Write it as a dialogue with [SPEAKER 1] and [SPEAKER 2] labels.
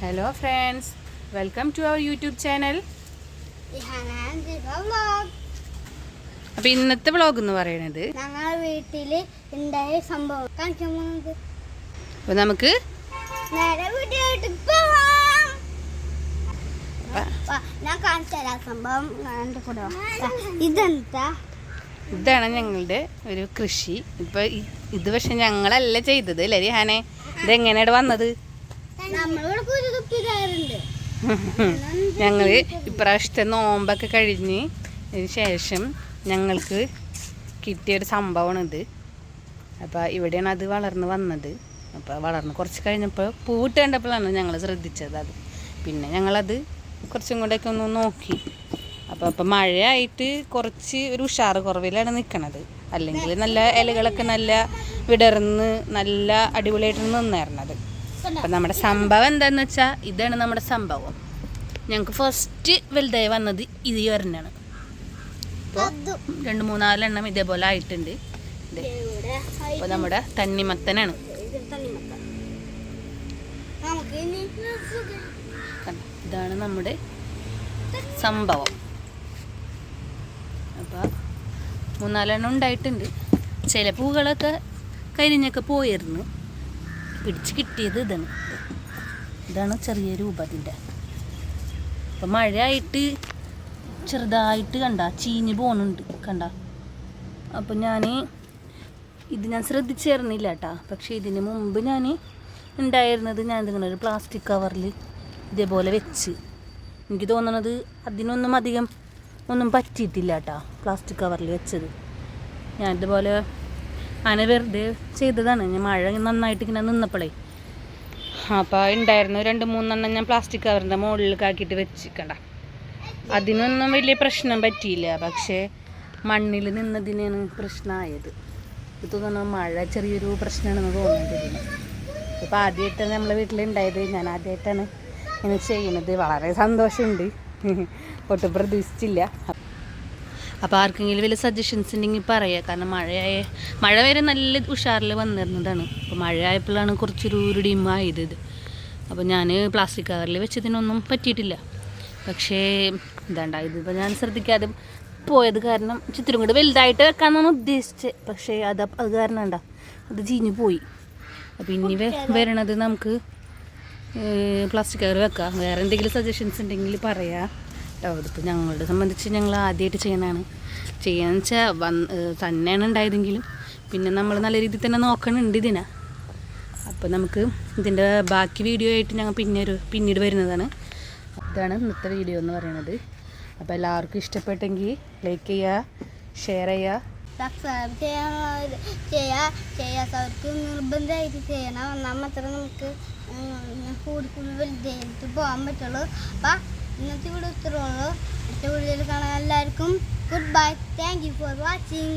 [SPEAKER 1] Hello friends welcome to our YouTube channel അപ്പോൾ ഇന്നത്തെ vlog എന്ന് പറയുന്നത്
[SPEAKER 2] വീട്ടിൽ ഉണ്ടായ സംഭവം
[SPEAKER 1] അപ്പോൾ നമുക്ക്
[SPEAKER 2] നേരെ സംഭവം
[SPEAKER 1] ഇതാണ് ഞങ്ങളുടെ ഒരു കൃഷി. ഇപ്പൊ ഇത് പക്ഷെ ഞങ്ങളല്ല ചെയ്തത് അല്ലേ ഇത് ഇതെങ്ങനെയാണ് വന്നത്? ഞങ്ങൾ ഇപ്രാവശ്യത്തെ നോമ്പൊക്കെ കഴിഞ്ഞ് ശേഷം ഞങ്ങൾക്ക് കിട്ടിയൊരു ഇത് അപ്പോൾ ഇവിടെയാണ് അത് വളർന്ന് വന്നത്. അപ്പോൾ വളർന്ന് കുറച്ച് കഴിഞ്ഞപ്പോൾ പൂവിട്ട് കണ്ടപ്പോഴാണ് ഞങ്ങൾ ശ്രദ്ധിച്ചത് അത്. പിന്നെ ഞങ്ങളത് കുറച്ചും കൂടെയൊക്കെ ഒന്ന് നോക്കി. അപ്പോൾ അപ്പോൾ മഴയായിട്ട് കുറച്ച് ഒരു ഉഷാറ് കുറവിലാണ് നിൽക്കണത്. അല്ലെങ്കിൽ നല്ല ഇലകളൊക്കെ നല്ല വിടർന്ന് നല്ല അടിപൊളിയായിട്ട് നിന്നായിരുന്നത് അപ്പം നമ്മുടെ സംഭവം എന്താന്ന് വെച്ചാൽ ഇതാണ് നമ്മുടെ സംഭവം. ഞങ്ങൾക്ക് ഫസ്റ്റ് വലുതായി വന്നത് ഇത് ഒരെണ്ണാണ്. ഇപ്പോൾ രണ്ട് മൂന്നാലെണ്ണം ഇതേപോലെ ആയിട്ടുണ്ട്. അപ്പോൾ നമ്മുടെ തണ്ണിമത്തനാണ്? ഇതാണ് നമ്മുടെ സംഭവം. അപ്പോൾ മൂന്നാലെണ്ണം ഉണ്ടായിട്ടുണ്ട്. ചില പൂക്കളൊക്കെ കരിഞ്ഞൊക്കെ പോയിരുന്നു. പിടിച്ച് കിട്ടിയത് ഇതാണ്. ഇതാണ് ചെറിയ രൂപം അപ്പം മഴയായിട്ട് ചെറുതായിട്ട് കണ്ട ചീഞ്ഞ് പോകുന്നുണ്ട് കണ്ട. അപ്പം ഞാൻ ഇത് ഞാൻ ശ്രദ്ധിച്ചേർന്നില്ല കേട്ടാ. പക്ഷേ ഇതിന് മുമ്പ് ഞാൻ ഉണ്ടായിരുന്നത് ഞാൻ ഇതിങ്ങനെ ഒരു പ്ലാസ്റ്റിക് കവറിൽ ഇതേപോലെ വെച്ച്. എനിക്ക് തോന്നണത് അതിനൊന്നും അധികം ഒന്നും പറ്റിയിട്ടില്ല കേട്ടാ പ്ലാസ്റ്റിക് കവറിൽ വെച്ചത്. ഞാൻ ഇതുപോലെ അങ്ങനെ വെറുതെ ചെയ്തതാണ്. ഞാൻ മഴ നന്നായിട്ട് ഇങ്ങനെ നിന്നപ്പോഴേ അപ്പോൾ ഉണ്ടായിരുന്നു രണ്ട് മൂന്നെണ്ണം ഞാൻ പ്ലാസ്റ്റിക് കവറിന്റെ മുകളിലേക്ക് ആക്കിയിട്ട് വെച്ചിക്കണ്ട. അതിനൊന്നും വലിയ പ്രശ്നം പറ്റിയില്ല. പക്ഷേ മണ്ണിൽ നിന്നതിനാണ് പ്രശ്നമായത്. ഇത് തോന്നുന്നു മഴ ചെറിയൊരു പ്രശ്നമാണെന്ന് തോന്നുന്നത് ഇപ്പോൾ ആദ്യമായിട്ടാണ് നമ്മളെ വീട്ടിലുണ്ടായത്. ഞാൻ ആദ്യമായിട്ടാണ് ഇങ്ങനെ ചെയ്യണത് വളരെ സന്തോഷമുണ്ട്. ഒട്ടും പ്രതീക്ഷിച്ചില്ല. അപ്പോൾ ആർക്കെങ്കിലും വലിയ സജഷൻസ് ഉണ്ടെങ്കിൽ പറയാം. കാരണം മഴയായ മഴ വരെ നല്ല ഉഷാറിൽ വന്നിരുന്നതാണ്. അപ്പോൾ മഴയായപ്പോഴാണ് കുറച്ചൊരു ഒരു ഡിമായത് ഇത് അപ്പോൾ ഞാൻ പ്ലാസ്റ്റിക് കവറിൽ വെച്ചതിനൊന്നും പറ്റിയിട്ടില്ല. പക്ഷേ എന്താണ്ട ഇതിപ്പോൾ ഞാൻ ശ്രദ്ധിക്കാതെ പോയത് കാരണം ചിത്രം കൂടെ വലുതായിട്ട് വെക്കാമെന്നാണ് ഉദ്ദേശിച്ചത് പക്ഷേ അത് അത് കാരണം ഉണ്ടാ അത് ചീഞ്ഞു പോയി. അപ്പോൾ ഇനി വരണത് നമുക്ക് പ്ലാസ്റ്റിക് കവർ വെക്കാം. വേറെ എന്തെങ്കിലും സജഷൻസ് ഉണ്ടെങ്കിൽ പറയാം. കേട്ടോ. ഇതിപ്പോൾ ഞങ്ങളുടെ സംബന്ധിച്ച് ഞങ്ങൾ ആദ്യമായിട്ട് ചെയ്യുന്നതാണ്. ചെയ്യാന്ന് വെച്ചാൽ വന്ന് തന്നെയാണ് ഉണ്ടായതെങ്കിലും പിന്നെ നമ്മൾ നല്ല രീതിയിൽ തന്നെ നോക്കണുണ്ട് ഇതിനെ. അപ്പോൾ നമുക്ക് ഇതിന്റെ ബാക്കി വീഡിയോ ആയിട്ട് ഞങ്ങൾ പിന്നെ ഒരു പിന്നീട് വരുന്നതാണ്. ഇതാണ് ഇന്നത്തെ വീഡിയോ എന്ന് പറയുന്നത് അപ്പോൾ എല്ലാവർക്കും ഇഷ്ടപ്പെട്ടെങ്കിൽ ലൈക്ക് ചെയ്യുക ഷെയർ ചെയ്യുക
[SPEAKER 2] സബ്സ്ക്രൈബ് ചെയ്യാൻ ചെയ്യുക ചെയ്യാത്ത അവർക്ക് നിർബന്ധമായിട്ട് ചെയ്യണം. എന്നാൽ മാത്രമേ നമുക്ക് കൂടി കൂടുതൽ പോകാൻ പറ്റുള്ളൂ. അപ്പം ഇന്നത്തെ വീഡിയോ ഇത്രയുള്ളൂ അടുത്ത വീഡിയോയിൽ കാണാൻ എല്ലാവർക്കും goodbye thank you for watching